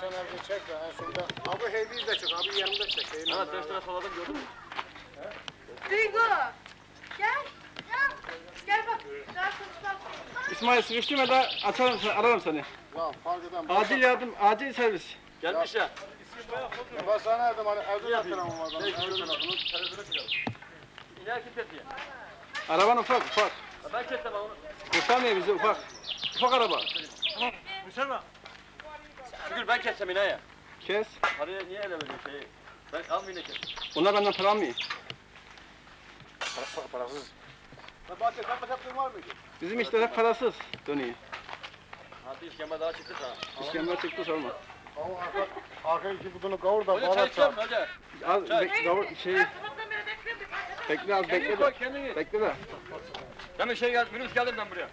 sen evde çek de en sonunda. Abi heybiyi de çek, abi yanında çek. Şeyin Evet. 5 tane soladım gördün mü? Duygu. Gel. Gel. Gel bak. Daha konuşmam. İsmail sıkıştırma da açarım seni, ararım seni. Ya fark eden. Acil yardım, acil servis. Gelmiş ya. Ya ben sana dedim hani evde de telefon var. Evde telefonu. İner kim kesiyor? Araban ufak, ufak. Ben kestim onu. Kurtarmıyor bizi ufak. Ufak araba. Şükür ben kessem ineği. Kes. Parayı niye ele veriyorsun şeyi? Ben almayayım ne kes. Onlar benden para almıyor. Para- para- Parasız. Ben bahçe, sen başka var mıydı? Bizim işler hep parasız dönüyor. Hadi işkembe daha çıktı sana. İşkember çıktı sorma. Ama arka, arka iki budunu kavur da Hoca çay bağlat içiyor çal. musun hoca? Az Çay. bek, davul- şey, Sabahtan beri bekliyorum. bir parça da- bekle az Kendini bekle koy de. kendini. Bekle de. Demin şey geldi, minibüs geldim ben buraya.